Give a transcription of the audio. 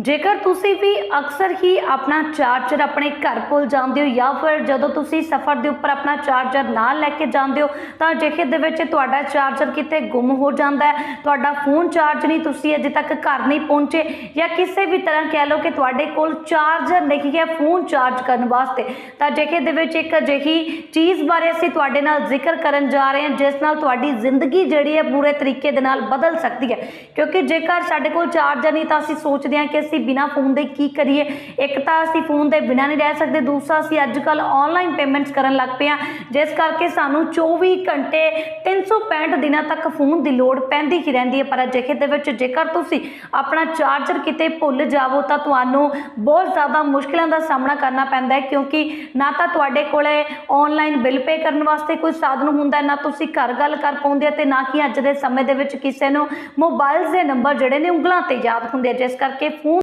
ਜੇਕਰ ਤੁਸੀਂ ਵੀ ਅਕਸਰ ਹੀ ਆਪਣਾ ਚਾਰਜਰ ਆਪਣੇ ਘਰ ਕੋਲ ਜਾਂਦੇ ਹੋ ਜਾਂ ਫਿਰ ਜਦੋਂ ਤੁਸੀਂ ਸਫ਼ਰ ਦੇ ਉੱਪਰ ਆਪਣਾ ਚਾਰਜਰ ਨਾਲ ਲੈ ਕੇ ਜਾਂਦੇ ਹੋ, ਤਾਂ ਜਿਹੇ ਦੇ ਵਿੱਚ ਤੁਹਾਡਾ ਚਾਰਜਰ ਕਿਤੇ ਗੁੰਮ ਹੋ ਜਾਂਦਾ ਹੈ। ਤੁਹਾਡਾ ਫੋਨ ਚਾਰਜ ਨਹੀਂ, ਤੁਸੀਂ ਅਜੇ ਤੱਕ ਘਰ ਨਹੀਂ ਪਹੁੰਚੇ ਜਾਂ ਕਿਸੇ ਵੀ ਤਰ੍ਹਾਂ ਕਹਿ ਲਓ ਕਿ ਤੁਹਾਡੇ ਕੋਲ ਚਾਰਜਰ ਨਹੀਂ ਹੈ ਫੋਨ ਚਾਰਜ ਕਰਨ ਵਾਸਤੇ। ਤਾਂ ਜਿਹੇ ਦੇ ਵਿੱਚ ਇੱਕ ਅਜਿਹੀ ਚੀਜ਼ ਬਾਰੇ ਅਸੀਂ ਤੁਹਾਡੇ ਨਾਲ ਜ਼ਿਕਰ ਕਰਨ ਜਾ ਰਹੇ ਹਾਂ, ਜਿਸ ਨਾਲ ਤੁਹਾਡੀ ਜ਼ਿੰਦਗੀ ਜਿਹੜੀ ਹੈ ਪੂਰੇ ਤਰੀਕੇ ਦੇ ਨਾਲ ਬਦਲ ਸਕਦੀ ਹੈ। ਕਿਉਂਕਿ ਜੇਕਰ ਸਾਡੇ ਕੋਲ ਚਾਰਜਰ ਨਹੀਂ, ਤਾਂ ਅਸੀਂ ਸੋਚਦੇ ਹਾਂ ਕਿ ਅਸੀਂ ਬਿਨਾ ਫੋਨ ਦੇ ਕੀ ਕਰੀਏ? ਇੱਕ ਤਾਂ ਅਸੀਂ ਫੋਨ ਦੇ ਬਿਨਾ ਨਹੀਂ ਰਹਿ ਸਕਦੇ ਦੂਸਰਾ ਅਸੀਂ ਅੱਜ ਕੱਲ ਆਨਲਾਈਨ ਪੇਮੈਂਟਸ ਕਰਨ ਲੱਗ ਪਏ ਹਾਂ। ਜਿਸ ਕਰਕੇ ਸਾਨੂੰ 24 ਘੰਟੇ 365 ਦਿਨਾਂ ਤੱਕ ਫੋਨ ਦੀ ਲੋੜ ਪੈਂਦੀ ਹੀ ਰਹਿੰਦੀ ਹੈ। ਪਰ ਅਜਿਹੇ ਦੇ ਵਿੱਚ ਜੇਕਰ ਤੁਸੀਂ ਆਪਣਾ ਚਾਰਜਰ ਕਿਤੇ ਭੁੱਲ ਜਾਵੋ ਤਾਂ ਤੁਹਾਨੂੰ ਬਹੁਤ ਜ਼ਿਆਦਾ ਮੁਸ਼ਕਲਾਂ ਦਾ ਸਾਹਮਣਾ ਕਰਨਾ ਪੈਂਦਾ ਹੈ। ਕਿਉਂਕਿ ਨਾ ਤਾਂ ਤੁਹਾਡੇ ਕੋਲੇ ਆਨਲਾਈਨ ਬਿੱਲ ਪੇ ਕਰਨ ਵਾਸਤੇ ਕੋਈ ਸਾਧਨ ਹੁੰਦਾ ਨਾ ਤੁਸੀਂ ਘਰ ਗੱਲ ਕਰ ਪਾਉਂਦੇ ਹੋ ਤੇ ਨਾ ਕਿ ਅੱਜ ਦੇ ਸਮੇਂ ਦੇ ਵਿੱਚ ਕਿਸੇ ਨੂੰ ਮੋਬਾਈਲਸ ਦੇ ਨੰਬਰ ਜਿਹੜੇ ਨੇ ਉਂਗਲਾਂ ਤੇ ਯਾਦ ਹੁੰਦੇ ਆ, ਜਿਸ ਕਰਕੇ ਫੋਨ